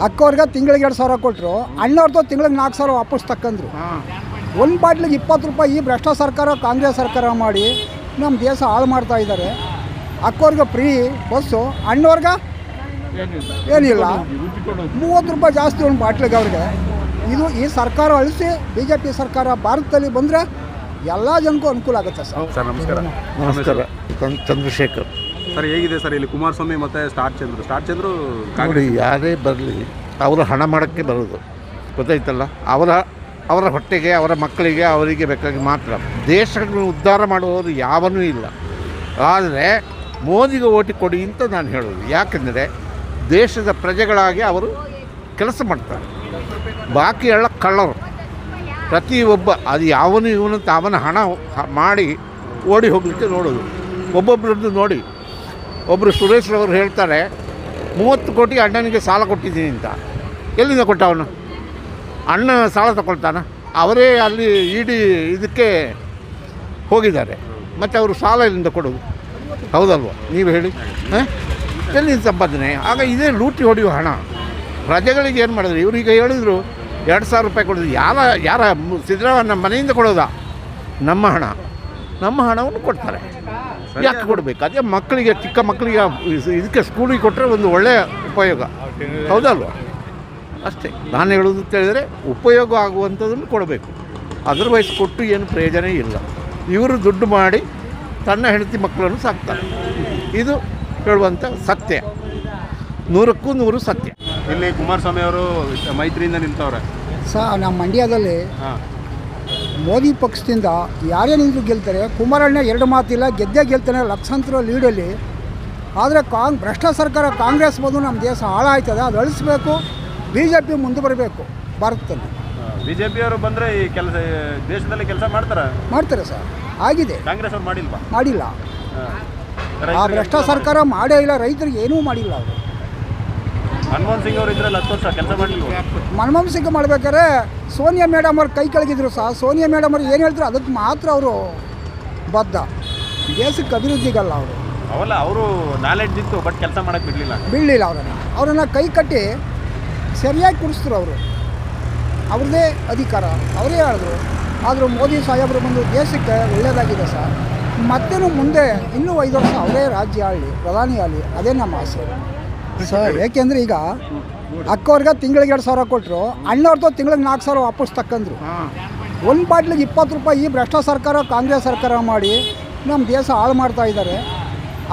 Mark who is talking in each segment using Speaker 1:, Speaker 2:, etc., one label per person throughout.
Speaker 1: ಅಕ್ಕವ್ರಿಗೆ ತಿಂಗಳಿಗೆ ಎರಡು ಸಾವಿರ ಕೊಟ್ಟರು ಅಣ್ಣವ್ರದ್ದು ತಿಂಗಳಿಗೆ ನಾಲ್ಕು ಸಾವಿರ ವಾಪಸ್ ತಕ್ಕಂದ್ರು. ಒಂದು ಬಾಟ್ಲಿಗೆ ಇಪ್ಪತ್ತು ರೂಪಾಯಿ ಈ ಭ್ರಷ್ಟ ಸರ್ಕಾರ ಕಾಂಗ್ರೆಸ್ ಸರ್ಕಾರ ಮಾಡಿ ನಮ್ಮ ದೇಶ ಹಾಳು ಮಾಡ್ತಾ ಇದ್ದಾರೆ ಅಕ್ಕವ್ರಿಗೆ ಫ್ರೀ ಬಸ್ಸು ಅಣ್ಣವ್ರಿಗೆ ಏನಿಲ್ಲ. ಮೂವತ್ತು ರೂಪಾಯಿ ಜಾಸ್ತಿ ಒಂದು ಬಾಟ್ಲಿಗೆ ಅವ್ರಿಗೆ. ಇದು ಈ ಸರ್ಕಾರ ಅಳಿಸಿ ಬಿ ಜೆ ಪಿ ಸರ್ಕಾರ ಭಾರತದಲ್ಲಿ ಬಂದರೆ ಎಲ್ಲ ಜನಕ್ಕೂ ಅನುಕೂಲ ಆಗುತ್ತೆ ಸರ್.
Speaker 2: ಸರ್ ನಮಸ್ಕಾರ.
Speaker 3: ನಮಸ್ಕಾರ. ಚಂದ್- ಚಂದ್ರಶೇಖರ್.
Speaker 2: ಸರ್, ಹೇಗಿದೆ ಸರ್ ಇಲ್ಲಿ ಕುಮಾರಸ್ವಾಮಿ ಮತ್ತೆ ಸ್ಟಾರ್ ಚಂದ್ರು? ಸ್ಟಾರ್ ಚಂದ್ರು
Speaker 3: ನೋಡಿ, ಯಾರೇ ಬರಲಿ, ಅವರು ಹಣ ಮಾಡೋಕ್ಕೆ ಬರೋದು. ಗೊತ್ತಾಯ್ತಲ್ಲ? ಅವರ ಅವರ ಹೊಟ್ಟೆಗೆ, ಅವರ ಮಕ್ಕಳಿಗೆ, ಅವರಿಗೆ ಬೇಕಾಗಿ ಮಾತ್ರ. ದೇಶಗಳನ್ನು ಉದ್ಧಾರ ಮಾಡುವವರು ಯಾವನೂ ಇಲ್ಲ. ಆದರೆ, ಮೋದಿಗೆ ಓಟಿ ಕೊಡಿ ಅಂತ ನಾನು ಹೇಳೋದು. ಯಾಕೆಂದರೆ, ದೇಶದ ಪ್ರಜೆಗಳಾಗಿ ಅವರು ಕೆಲಸ ಮಾಡ್ತಾರೆ. ಬಾಕಿ ಎಲ್ಲ ಕಳ್ಳರು. ಪ್ರತಿಯೊಬ್ಬ, ಅದು ಯಾವನು ಇವನು ಅವನ ಹಣ ಮಾಡಿ ಓಡಿ ಹೋಗಲಿಕ್ಕೆ ನೋಡೋದು. ಒಬ್ಬೊಬ್ಬರದ್ದು ನೋಡಿ ಒಬ್ಬರು ಸುರೇಶ್ರವರು ಹೇಳ್ತಾರೆ, ಮೂವತ್ತು ಕೋಟಿ ಅಣ್ಣನಿಗೆ ಸಾಲ ಕೊಟ್ಟಿದ್ದೀನಿ ಅಂತ. ಎಲ್ಲಿಂದ ಕೊಟ್ಟ ಅವನು? ಅಣ್ಣ ಸಾಲ ತಗೊಳ್ತಾನ? ಅವರೇ ಅಲ್ಲಿ ಇಡಿ ಇದಕ್ಕೆ ಹೋಗಿದ್ದಾರೆ. ಮತ್ತು ಅವರು ಸಾಲ ಇಲ್ಲಿಂದ ಕೊಡೋದು? ಹೌದಲ್ವ? ನೀವು ಹೇಳಿ. ಹಾಂ? ಎಲ್ಲಿಂದ ಸಂಪಾದನೆ? ಆಗ ಇದೇ ಲೂಟಿ ಹೊಡೆಯುವ ಹಣ. ಪ್ರಜೆಗಳಿಗೆ ಏನು ಮಾಡಿದ್ರು? ಇವ್ರೀಗ ಹೇಳಿದ್ರು, ಎರಡು ಸಾವಿರ ರೂಪಾಯಿ ಕೊಡೋದು. ಯಾರ ಯಾರ ಸಿದ್ದರಾಮಯ್ಯ ನಮ್ಮ ಮನೆಯಿಂದ ಕೊಡೋದಾ? ನಮ್ಮ ಹಣ. ನಮ್ಮ ಹಣವನ್ನು ಕೊಡ್ತಾರೆ. ಯಾಕೆ ಕೊಡಬೇಕು? ಅದೇ ಮಕ್ಕಳಿಗೆ ಚಿಕ್ಕ ಮಕ್ಕಳಿಗೆ ಇದಕ್ಕೆ ಸ್ಕೂಲಿಗೆ ಕೊಟ್ಟರೆ ಒಂದು ಒಳ್ಳೆಯ ಉಪಯೋಗ. ಹೌದಲ್ವ? ಅಷ್ಟೇ. ನಾನು ಹೇಳೋದು ಅಂತ ಹೇಳಿದರೆ ಉಪಯೋಗ ಆಗುವಂಥದ್ದನ್ನು ಕೊಡಬೇಕು. ಅದರ್ವೈಸ್ ಕೊಟ್ಟು ಏನು ಪ್ರಯೋಜನ ಇಲ್ಲ. ಇವರು ದುಡ್ಡು ಮಾಡಿ ತನ್ನ ಹೆಂಡತಿ ಮಕ್ಕಳನ್ನು ಸಾಕ್ತಾರೆ. ಇದು ಹೇಳುವಂಥ ಸತ್ಯ. ನೂರಕ್ಕೂ ನೂರು ಸತ್ಯ.
Speaker 2: ಇಲ್ಲಿ ಕುಮಾರಸ್ವಾಮಿ ಅವರು ಮೈತ್ರಿಯಿಂದ ನಿಂತವ್ರೆ.
Speaker 1: ಸ ನಮ್ಮ ಮಂಡ್ಯದಲ್ಲಿ
Speaker 2: ಹಾಂ.
Speaker 1: ಮೋದಿ ಪಕ್ಷದಿಂದ ಯಾರೇ ನಿಂತರೂ ಗೆಲ್ತಾರೆ. ಕುಮಾರಣ್ಣ ಎರಡು ಮಾತಿಲ್ಲ ಗೆದ್ದೇ ಗೆಲ್ತಾನೆ ಲಕ್ಷಾಂತರ ಲೀಡಲ್ಲಿ. ಆದರೆ ಕಾಂಗ್ ಭ್ರಷ್ಟ ಸರ್ಕಾರ ಕಾಂಗ್ರೆಸ್ ಬಂದು ನಮ್ಮ ದೇಶ ಹಾಳಾಯ್ತದೆ ಅದು ಅಳಿಸ್ಬೇಕು ಬಿ ಜೆ ಪಿ ಮುಂದೆ ಬರಬೇಕು ಭಾರತದಲ್ಲಿ.
Speaker 2: ಬಿ ಜೆ ಪಿಯವರು ಬಂದರೆ ಈ ಕೆಲಸ ದೇಶದಲ್ಲಿ ಕೆಲಸ ಮಾಡ್ತಾರೆ?
Speaker 1: ಮಾಡ್ತಾರೆ ಸರ್. ಆಗಿದೆ.
Speaker 2: ಕಾಂಗ್ರೆಸ್ ಅವ್ರು ಮಾಡಿಲ್ವಾ?
Speaker 1: ಮಾಡಿಲ್ಲ. ಆ ಭ್ರಷ್ಟ ಸರ್ಕಾರ ಮಾಡೇ ಇಲ್ಲ ರೈತರಿಗೆ ಏನೂ ಮಾಡಿಲ್ಲ ಅವರು.
Speaker 2: ಮನಮೋಹನ್ ಸಿಂಗ್ ಅವರು ಇದ್ರಲ್ಲ ಹತ್ತು ವರ್ಷ ಕೆಲಸ ಮಾಡಲಿಲ್ವಾ?
Speaker 1: ಮನಮೋಹನ್ ಸಿಂಗ್ ಮಾಡ್ಬೇಕಾದ್ರೆ ಸೋನಿಯಾ ಮೇಡಮ್ ಅವ್ರು ಕೈ ಕೆಳಗಿದ್ರು ಸಹ ಸೋನಿಯಾ ಮೇಡಮ್ ಅವ್ರು ಏನು ಹೇಳ್ತಾರೆ ಅದಕ್ಕೆ ಮಾತ್ರ ಅವರು ಬದ್ಧ. ದೇಶಕ್ಕೆ ಅಭಿವೃದ್ಧಿಗಲ್ಲ ಅವರು.
Speaker 2: ಅವಲ್ಲ ಅವರು ನಾಲೆಡ್ಜ್ ಇತ್ತು ಬಟ್ ಕೆಲಸ ಮಾಡಕ್ಕೆ ಬಿಡಲಿಲ್ಲ.
Speaker 1: ಬೀಳಲಿಲ್ಲ ಅವರನ್ನು. ಅವರನ್ನು ಕೈ ಕಟ್ಟಿ ಸರಿಯಾಗಿ ಕುಡಿಸಿದ್ರು ಅವರು. ಅವ್ರದ್ದೇ ಅಧಿಕಾರ. ಅವರೇ ಹೇಳಿದ್ರು. ಆದರೂ ಮೋದಿ ಸಾಹೇಬರು ಬಂದು ದೇಶಕ್ಕೆ ಒಳ್ಳೆಯದಾಗಿದೆ ಸರ್ ಮತ್ತೇನು ಮುಂದೆ ಇನ್ನೂ ಐದು ವರ್ಷ ಅವರೇ ರಾಜ್ಯ ಆಗಲಿ ಪ್ರಧಾನಿ ಆಗಲಿ ಅದೇ ನಮ್ಮ ಆಸೆ. ಸರ್ ಯಾಕೆಂದ್ರೆ ಈಗ ಅಕ್ಕವ್ರಿಗೆ ತಿಂಗಳಿಗೆ ಎರಡು ಸಾವಿರ ಕೊಟ್ಟರು ಅಣ್ಣವ್ರದ್ದು ತಿಂಗಳಿಗೆ ನಾಲ್ಕು ಸಾವಿರ ವಾಪಸ್ ತಕ್ಕಂದ್ರು. ಒಂದು ಬಾಟ್ಲಿಗೆ ಇಪ್ಪತ್ತು ರೂಪಾಯಿ ಈ ಭ್ರಷ್ಟ ಸರ್ಕಾರ ಕಾಂಗ್ರೆಸ್ ಸರ್ಕಾರ ಮಾಡಿ ನಮ್ಮ ದೇಶ ಹಾಳು ಮಾಡ್ತಾ ಇದ್ದಾರೆ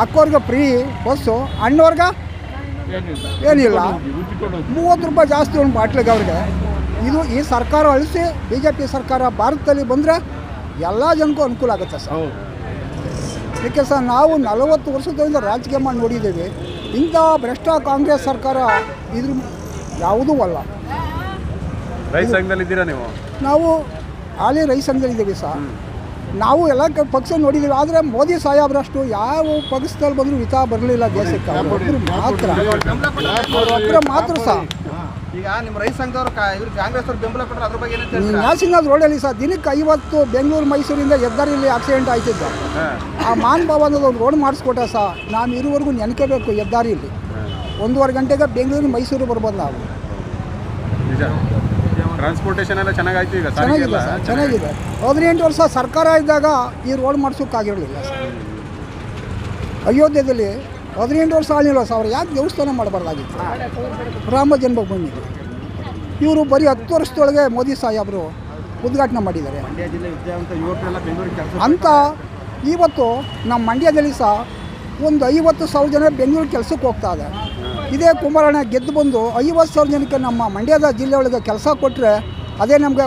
Speaker 1: ಅಕ್ಕವ್ರಿಗೆ ಫ್ರೀ ಬಸ್ಸು ಅಣ್ಣವ್ರಿಗೆ ಏನಿಲ್ಲ. ಮೂವತ್ತು ರೂಪಾಯಿ ಜಾಸ್ತಿ ಒಂದು ಬಾಟ್ಲಿಗೆ ಅವ್ರಿಗೆ. ಇದು ಈ ಸರ್ಕಾರ ಅಳಿಸಿ ಬಿ ಜೆ ಪಿ ಸರ್ಕಾರ ಭಾರತದಲ್ಲಿ ಬಂದರೆ ಎಲ್ಲ ಜನಕ್ಕೂ ಅನುಕೂಲ ಆಗುತ್ತೆ ಸರ್. ಅದಕ್ಕೆ ಸರ್ ನಾವು ನಲವತ್ತು ವರ್ಷದಿಂದ ರಾಜಕೀಯ ಮಾಡಿ ನೋಡಿದ್ದೀವಿ. ಇಂಥ ಭ್ರಷ್ಟ ಕಾಂಗ್ರೆಸ್ ಸರ್ಕಾರ ಇದ್ರ ಯಾವುದೂ ಅಲ್ಲ.
Speaker 2: ರೈತ ಸಂಘದಲ್ಲಿ ಇದ್ದೀರಾ ನೀವು?
Speaker 1: ನಾವು ಹಾಲಿ ರೈತ ಸಂಘದಲ್ಲಿದ್ದೀವಿ ಸರ್. ನಾವು ಎಲ್ಲ ಕ- ಪಕ್ಷ ನೋಡಿದ್ದೀವಿ ಆದರೆ ಮೋದಿ ಸಾಹೇಬ್ರಷ್ಟು ಯಾವ ಪಕ್ಷದಲ್ಲಿ ಬಂದರೂ ಹಿತ ಬರಲಿಲ್ಲ ದೇಶಕ್ಕೆ. ಮಾತ್ರ. ಮಾತ್ರ ಸಹ
Speaker 4: ಈಗ ನಿಮ್ಮ ರೈತ ಸಂಘದವ್ರು ಇವ್ರು ಕಾಂಗ್ರೆಸ್ ಅವ್ರು ಬೆಂಬಲ ಕೊಟ್ಟರೆ ಅದ್ರ ಬಗ್ಗೆ ಏನು
Speaker 1: ನ್ಯಾಷನಲ್ ರೋಡಲ್ಲಿ ಸರ್ ದಿನಕ್ಕೆ ಐವತ್ತು ಬೆಂಗಳೂರು ಮೈಸೂರಿಂದ ಹೆದ್ದಾರಿಯಲ್ಲಿ ಆಕ್ಸಿಡೆಂಟ್ ಆಯ್ತಿದ್ದ ಆ ಮಾನ್ ಭವನದ ಒಂದು ರೋಡ್ ಮಾಡಿಸ್ಕೊಟ್ಟ ಸಹ ನಾವು ಇರುವರೆಗೂ ನೆನಕಬೇಕು ಹೆದ್ದಾರಿಯಲ್ಲಿ. ಒಂದೂವರೆ ಗಂಟೆಗೆ ಬೆಂಗಳೂರು ಮೈಸೂರು ಬರ್ಬೋದು ನಾವು.
Speaker 2: ನಿಜ. ಟ್ರಾನ್ಸ್ಪೋರ್ಟೇಷನ್ ಎಲ್ಲ ಚೆನ್ನಾಗಾಯ್ತು ಈಗ
Speaker 1: ಚೆನ್ನಾಗಿದೆ ಸರ್ ಚೆನ್ನಾಗಿದೆ. ಹದಿನೆಂಟು ವರ್ಷ ಸರ್ಕಾರ ಇದ್ದಾಗ ಈ ರೋಡ್ ಮಾಡಿಸೋಕ್ಕಾಗಿರಲಿಲ್ಲ ಸರ್. ಅಯೋಧ್ಯೆಯಲ್ಲಿ ಹದಿನೆಂಟು ವರ್ಷ ಆಗಲಿಲ್ಲ ಸಾವಿರ ಯಾಕೆ ದೇವಸ್ಥಾನ ಮಾಡಬಾರ್ದಾಗಿತ್ತು? ರಾಮ ಜನ್ಮಭೂಮಿಗೆ. ಇವರು ಬರೀ ಹತ್ತು ವರ್ಷದೊಳಗೆ ಮೋದಿ ಸಾಹೇಬರು ಉದ್ಘಾಟನೆ ಮಾಡಿದ್ದಾರೆ. ಅಂತ ಇವತ್ತು ನಮ್ಮ ಮಂಡ್ಯದಲ್ಲಿ ಸಹ ಒಂದು ಐವತ್ತು ಸಾವಿರ ಜನ ಬೆಂಗಳೂರು ಕೆಲಸಕ್ಕೆ ಹೋಗ್ತಾ ಇದೆ. ಇದೇ ಕುಮಾರಣ್ಣ ಗೆದ್ದು ಬಂದು ಐವತ್ತು ಸಾವಿರ ಜನಕ್ಕೆ ನಮ್ಮ ಮಂಡ್ಯದ ಜಿಲ್ಲೆ ಒಳಗೆ ಕೆಲಸ ಕೊಟ್ಟರೆ ಅದೇ ನಮಗೆ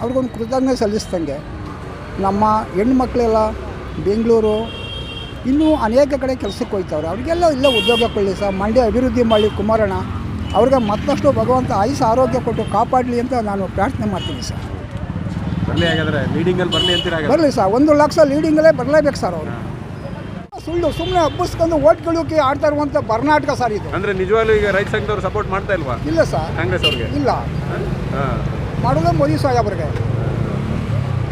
Speaker 1: ಅವ್ರಿಗೊಂದು ಕೃತಜ್ಞತೆ ಸಲ್ಲಿಸ್ದಂಗೆ ನಮ್ಮ ಹೆಣ್ಮಕ್ಳೆಲ್ಲ ಬೆಂಗಳೂರು ಇನ್ನೂ ಅನೇಕ ಕಡೆ ಕೆಲಸಕ್ಕೆ ಹೋಯ್ತವ್ರೆ. ಅವರಿಗೆಲ್ಲ ಇಲ್ಲ ಉದ್ಯೋಗ ಕೊಡಲಿ ಸರ್. ಮಂಡ್ಯ ಅಭಿವೃದ್ಧಿ ಮಾಡಲಿ ಕುಮಾರಣ್ಣ. ಅವ್ರಿಗೆ ಮತ್ತಷ್ಟು ಭಗವಂತ ಆಯುಷ ಆರೋಗ್ಯ ಕೊಟ್ಟು ಕಾಪಾಡಲಿ ಅಂತ ನಾನು ಪ್ರಾರ್ಥನೆ ಮಾಡ್ತೀನಿ ಸರ್.
Speaker 2: ಬರಲಿ ಹಾಗಾದ್ರೆ. ಲೀಡಿಂಗಲ್ಲಿ ಬರಲಿ ಅಂತೀರಾ
Speaker 1: ಬರಲಿ ಸರ್. ಒಂದು ಲಕ್ಷ ಲೀಡಿಂಗಲ್ಲೇ ಬರಲೇಬೇಕು ಸರ್ ಅವರು. ಸುಳ್ಳು ಸುಮ್ಮನೆ ಹಬ್ಬಿಸ್ಕೊಂಡು ಓಟ್ ಕೇಳೋಕೆ ಆಡ್ತಾ ಇರುವಂಥ ಕರ್ನಾಟಕ ಸರ್ ಇದು.
Speaker 2: ಅಂದ್ರೆ ನಿಜವಾಗ್ಲೂ ಈಗ ರೈತ ಸಂಘದವ್ರು ಸಪೋರ್ಟ್ ಮಾಡ್ತಾ ಇಲ್ವಾ?
Speaker 1: ಇಲ್ಲ ಸರ್.
Speaker 2: ಕಾಂಗ್ರೆಸ್ ಅವ್ರಿಗೆ?
Speaker 1: ಇಲ್ಲ.
Speaker 2: ಮಾಡೋದು
Speaker 1: ಮಾಡೋದೇ ಮೋದಿ ಸಾಹೇಬ್ರಿಗೆ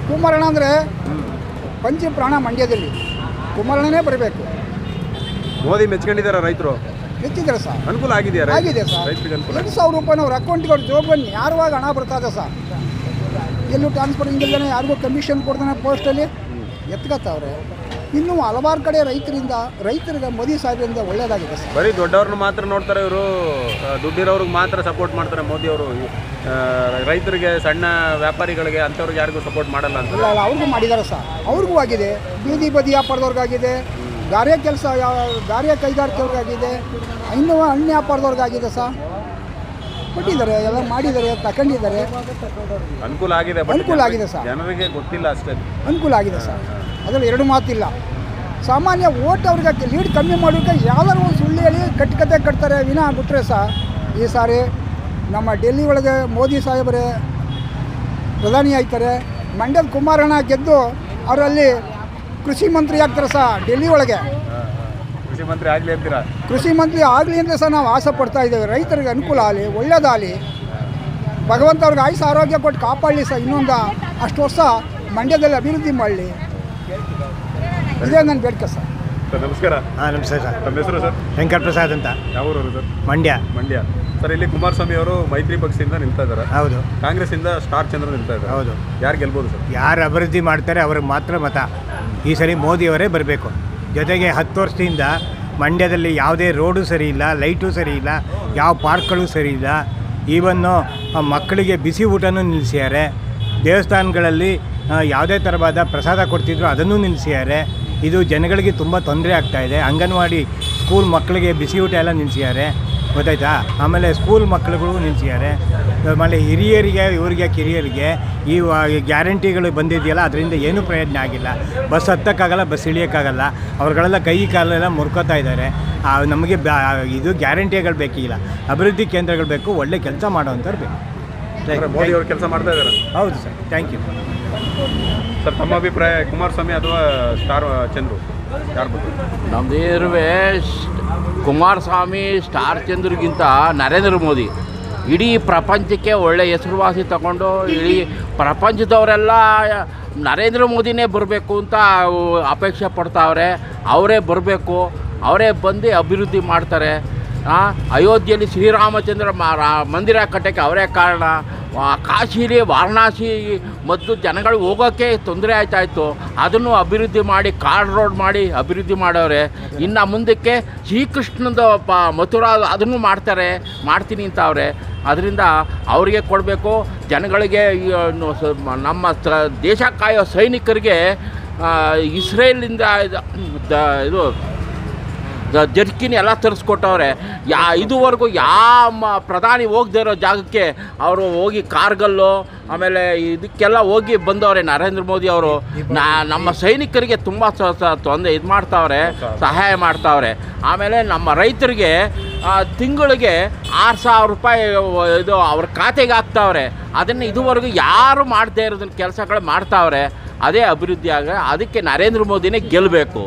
Speaker 1: ಕುಮಾರಣ್ಣ ಅಂದರೆ ಪಂಚ ಪ್ರಾಣ ಮಂಡ್ಯದಲ್ಲಿ. ಕುಮಾರಣ್ಣನೇ ಬರಬೇಕು.
Speaker 2: ಮೋದಿ ಮೆಚ್ಕೊಂಡಿದ್ದಾರೆ ರೈತರು?
Speaker 1: ಮೆಚ್ಚಿದ್ದಾರೆ ಸರ್.
Speaker 2: ಅನುಕೂಲ ಆಗಿದೆಯಾ
Speaker 1: ಆಗಿದೆ ಸರ್.
Speaker 2: ರೈತರಿಗೆ ಅನುಕೂಲ?
Speaker 1: ಎರಡು ಸಾವಿರ ರೂಪಾಯಿ ಅವ್ರ ಅಕೌಂಟ್ಗೆ ಅವ್ರ ಬನ್ನಿ ಯಾರುವಾಗ ಹಣ ಬರ್ತದೆ ಸರ್? ಎಲ್ಲೂ ಟ್ರಾನ್ಸ್ಫರ್ ಹಿಂಗಿಲ್ದೇ ಯಾರಿಗೂ ಕಮಿಷನ್ ಕೊಡ್ತಾನೆ ಪೋಸ್ಟಲ್ಲಿ ಎತ್ಕೊತಾವ್ರೆ ಇನ್ನೂ ಹಲವಾರು ಕಡೆ ರೈತರಿಂದ ರೈತರಿಗೆ ಮೋದಿ ಸಾಹೇಬರಿಂದ ಒಳ್ಳೇದಾಗಿದೆ ಸರ್.
Speaker 2: ಬರೀ ದೊಡ್ಡವ್ರನ್ನ ಮಾತ್ರ ನೋಡ್ತಾರೆ ಇವರು. ದುಡ್ಡಿರೋರ್ಗೆ ಮಾತ್ರ ಸಪೋರ್ಟ್ ಮಾಡ್ತಾರೆ ಮೋದಿ ಅವರು. ರೈತರಿಗೆ ಸಣ್ಣ ವ್ಯಾಪಾರಿಗಳಿಗೆ ಅಂಥವ್ರಿಗೆ ಯಾರಿಗೂ ಸಪೋರ್ಟ್ ಮಾಡಲ್ಲ ಅಂತ.
Speaker 1: ಇಲ್ಲ ಅವ್ರಿಗೂ ಮಾಡಿದ್ದಾರೆ ಸರ್. ಅವ್ರಿಗೂ ಆಗಿದೆ. ಬೀದಿ ಬದಿ ವ್ಯಾಪಾರದವ್ರಿಗಾಗಿದೆ. ಗಾರೆ ಕೆಲಸ ಗಾರೆ ಕೈಗಾರಿಕೆಯವ್ರಿಗಾಗಿದೆ. ಇನ್ನೂ ಹಣ್ಣು ವ್ಯಾಪಾರದವ್ರಿಗಾಗಿದೆ ಸರ್. ಕೊಟ್ಟಿದ್ದಾರೆ ಎಲ್ಲ ಮಾಡಿದ್ದಾರೆ ತಗೊಂಡಿದ್ದಾರೆ
Speaker 2: ಅನುಕೂಲ ಆಗಿದೆ
Speaker 1: ಅನುಕೂಲ ಆಗಿದೆ ಸರ್.
Speaker 2: ಜನರಿಗೆ ಗೊತ್ತಿಲ್ಲ ಅಷ್ಟೇ.
Speaker 1: ಅನುಕೂಲ ಆಗಿದೆ ಸರ್. ಅದರಲ್ಲಿ ಎರಡು ಮಾತಿಲ್ಲ. ಸಾಮಾನ್ಯ ಓಟ್ ಅವ್ರಿಗೆ ಲೀಡ್ ಕಮ್ಮಿ ಮಾಡೋಕ್ಕೆ ಯಾವ್ದಾದ್ರು ಒಂದು ಸುಳ್ಳು ಹೇಳಿ ಕಟ್ಟಕತೆ ಕಟ್ತಾರೆ ವಿನ ಬಿಟ್ಟರೆ ಸಹ ಈ ಸಾರಿ ನಮ್ಮ ಡೆಲ್ಲಿ ಒಳಗೆ ಮೋದಿ ಸಾಹೇಬರೇ ಪ್ರಧಾನಿ ಆಯ್ತಾರೆ ಮಂಡ್ಯದ ಕುಮಾರಣ್ಣ ಗೆದ್ದು ಅವರಲ್ಲಿ ಕೃಷಿ ಮಂತ್ರಿ ಆಗ್ತಾರೆ ಸಹ ಡೆಲ್ಲಿ ಒಳಗೆ.
Speaker 2: ಕೃಷಿ ಮಂತ್ರಿ ಆಗಲಿ ಅಂತೀರಾ?
Speaker 1: ಕೃಷಿ ಮಂತ್ರಿ ಆಗಲಿ ಅಂದರೆ ಸಹ ನಾವು ಆಸೆ ಪಡ್ತಾ ಇದ್ದೇವೆ. ರೈತರಿಗೆ ಅನುಕೂಲ ಆಗಲಿ ಒಳ್ಳೇದಾಗಲಿ ಭಗವಂತ ಅವ್ರಿಗೆ ಆಯುಸ್ ಆರೋಗ್ಯ ಕೊಟ್ಟು ಕಾಪಾಡಲಿ ಸಹ ಇನ್ನೊಂದು ಅಷ್ಟು ವರ್ಷ ಮಂಡ್ಯದಲ್ಲಿ ಅಭಿವೃದ್ಧಿ ಮಾಡಲಿ. ಇದೇ ನನ್ನ ಬೇಡಿಕೆ ಸರ್.
Speaker 2: ಸರ್ ನಮಸ್ಕಾರ.
Speaker 5: ಹಾಂ ನಮಸ್ತೆ ಸರ್.
Speaker 2: ತಮ್ಮ ಹೆಸರು ಸರ್?
Speaker 5: ವೆಂಕಟ ಪ್ರಸಾದ್ ಅಂತ.
Speaker 2: ಯಾವ ಊರವರು ಸರ್?
Speaker 5: ಮಂಡ್ಯ.
Speaker 2: ಮಂಡ್ಯ. ಸರ್ ಇಲ್ಲಿ ಕುಮಾರಸ್ವಾಮಿ ಅವರು ಮೈತ್ರಿ ಪಕ್ಷದಿಂದ ನಿಲ್ತಾ ಇದ್ದಾರೆ
Speaker 5: ಹೌದು.
Speaker 2: ಕಾಂಗ್ರೆಸ್ ಇಂದ ಸ್ಟಾರ್ ಚಂದ್ರ ನಿಲ್ತಾ ಇದ್ದಾರೆ
Speaker 5: ಹೌದು.
Speaker 2: ಯಾರು ಗೆಲ್ಬೋದು ಸರ್?
Speaker 5: ಯಾರು ಅಭಿವೃದ್ಧಿ ಮಾಡ್ತಾರೆ ಅವ್ರಿಗೆ ಮಾತ್ರ ಮತ. ಈ ಸರಿ ಮೋದಿಯವರೇ ಬರಬೇಕು. ಜೊತೆಗೆ ಹತ್ತು ವರ್ಷದಿಂದ ಮಂಡ್ಯದಲ್ಲಿ ಯಾವುದೇ ರೋಡು ಸರಿ ಇಲ್ಲ ಲೈಟು ಸರಿ ಇಲ್ಲ ಯಾವ ಪಾರ್ಕ್ಗಳು ಸರಿ ಇಲ್ಲ ಈವನ್ನು ಮಕ್ಕಳಿಗೆ ಬಿಸಿ ಊಟನೂ ನಿಲ್ಲಿಸಿದ್ದಾರೆ ದೇವಸ್ಥಾನಗಳಲ್ಲಿ ಯಾವುದೇ ಥರವಾದ ಪ್ರಸಾದ ಕೊಡ್ತಿದ್ರು ಅದನ್ನು ನಿಲ್ಲಿಸಿದ್ದಾರೆ ಇದು ಜನಗಳಿಗೆ ತುಂಬ ತೊಂದರೆ ಆಗ್ತಾ ಇದೆ. ಅಂಗನವಾಡಿ ಸ್ಕೂಲ್ ಮಕ್ಕಳಿಗೆ ಬಿಸಿ ಊಟ ಎಲ್ಲ ನಿಲ್ಲಿಸಿದ್ದಾರೆ ಗೊತ್ತಾಯ್ತಾ? ಆಮೇಲೆ ಸ್ಕೂಲ್ ಮಕ್ಕಳುಗಳು ನಿಲ್ಲಿಸಿದ್ದಾರೆ ಆಮೇಲೆ ಹಿರಿಯರಿಗೆ ಇವರಿಗೆ ಕಿರಿಯರಿಗೆ ಈ ಗ್ಯಾರಂಟಿಗಳು ಬಂದಿದೆಯಲ್ಲ ಅದರಿಂದ ಏನೂ ಪ್ರಯೋಜನ ಆಗಿಲ್ಲ. Bus ಹತ್ತಕ್ಕಾಗಲ್ಲ bus ಇಳಿಯೋಕ್ಕಾಗಲ್ಲ. ಅವ್ರುಗಳೆಲ್ಲ ಕೈ ಕಾಲೆಲ್ಲ ಮುರ್ಕೋತಾ ಇದ್ದಾರೆ. ನಮಗೆ ಬ್ಯಾ ಇದು ಗ್ಯಾರಂಟಿಗಳು ಬೇಕಿಲ್ಲ. ಅಭಿವೃದ್ಧಿ ಕೇಂದ್ರಗಳು ಬೇಕು ಒಳ್ಳೆ ಕೆಲಸ ಮಾಡೋವಂಥವ್ರು ಬೇಕು.
Speaker 2: ಅಂದ್ರೆ ಮೋದಿ ಅವರು ಕೆಲಸ ಮಾಡ್ತಾ ಇದ್ದಾರೆ.
Speaker 5: ಹೌದು ಸರ್. ಥ್ಯಾಂಕ್ ಯು
Speaker 2: ಸರ್, ತಮ್ಮ ಅಭಿಪ್ರಾಯ, ಕುಮಾರಸ್ವಾಮಿ ಅಥವಾ ಸ್ಟಾರ್ ಚಂದ್ರು?
Speaker 6: ನಮ್ಮದಿರುವೆ ಕುಮಾರಸ್ವಾಮಿ, ಸ್ಟಾರ್ ಚಂದ್ರಗಿಂತ ನರೇಂದ್ರ ಮೋದಿ. ಇಡೀ ಪ್ರಪಂಚಕ್ಕೆ ಒಳ್ಳೆಯ ಹೆಸರುವಾಸಿ ತಗೊಂಡು, ಇಡೀ ಪ್ರಪಂಚದವರೆಲ್ಲ ನರೇಂದ್ರ ಮೋದಿನೇ ಬರಬೇಕು ಅಂತ ಅಪೇಕ್ಷೆ ಪಡ್ತಾವ್ರೆ. ಅವರೇ ಬರಬೇಕು, ಅವರೇ ಬಂದು ಅಭಿವೃದ್ಧಿ ಮಾಡ್ತಾರೆ. ಅಯೋಧ್ಯೆಯಲ್ಲಿ ಶ್ರೀರಾಮಚಂದ್ರ ಮಂದಿರ ಕಟ್ಟಕ್ಕೆ ಅವರೇ ಕಾರಣ. ಕಾಶಿಲಿ, ವಾರಣಾಸಿ ಮತ್ತು ಜನಗಳು ಹೋಗೋಕ್ಕೆ ತೊಂದರೆ ಆಯ್ತಾಯಿತ್ತು ಅದನ್ನು ಅಭಿವೃದ್ಧಿ ಮಾಡಿ, ಕಾರ್ ರೋಡ್ ಮಾಡಿ ಅಭಿವೃದ್ಧಿ ಮಾಡೋರೆ. ಇನ್ನು ಮುಂದಕ್ಕೆ ಶ್ರೀಕೃಷ್ಣದ ಪ ಮಥುರಾ ಅದನ್ನು ಮಾಡ್ತಾರೆ, ಮಾಡ್ತೀನಿ ಅಂತ ಅವರೇ. ಅದರಿಂದ ಅವರಿಗೆ ಕೊಡಬೇಕು. ಜನಗಳಿಗೆ ನಮ್ಮ ದೇಶ ಕಾಯೋ ಸೈನಿಕರಿಗೆ ಇಸ್ರೇಲಿಂದ ಇದು ಜರ್ಕಿನ್ ಎಲ್ಲ ತರಿಸ್ಕೊಟ್ಟವ್ರೆ. ಯಾ, ಇದುವರೆಗೂ ಯಾವ ಪ್ರಧಾನಿ ಹೋಗದೇ ಇರೋ ಜಾಗಕ್ಕೆ ಅವರು ಹೋಗಿ ಕಾರ್ಗಲ್ಲು, ಆಮೇಲೆ ಇದಕ್ಕೆಲ್ಲ ಹೋಗಿ ಬಂದವ್ರೆ ನರೇಂದ್ರ ಮೋದಿ ಅವರು. ನಾ, ನಮ್ಮ ಸೈನಿಕರಿಗೆ ತುಂಬ ತೊಂದರೆ ಇದು ಮಾಡ್ತಾವ್ರೆ, ಸಹಾಯ ಮಾಡ್ತಾವ್ರೆ. ಆಮೇಲೆ ನಮ್ಮ ರೈತರಿಗೆ ತಿಂಗಳಿಗೆ ಆರು ಸಾವಿರ ರೂಪಾಯಿ ಇದು ಅವ್ರ ಖಾತೆಗೆ ಹಾಕ್ತಾವ್ರೆ. ಅದನ್ನು ಇದುವರೆಗೂ ಯಾರು ಮಾಡದೇ ಇರೋದನ್ನ ಕೆಲಸಗಳು ಮಾಡ್ತಾವ್ರೆ. ಅದೇ ಅಭಿವೃದ್ಧಿ ಆಗ ಅದಕ್ಕೆ ನರೇಂದ್ರ ಮೋದಿನೇ ಗೆಲ್ಲಬೇಕು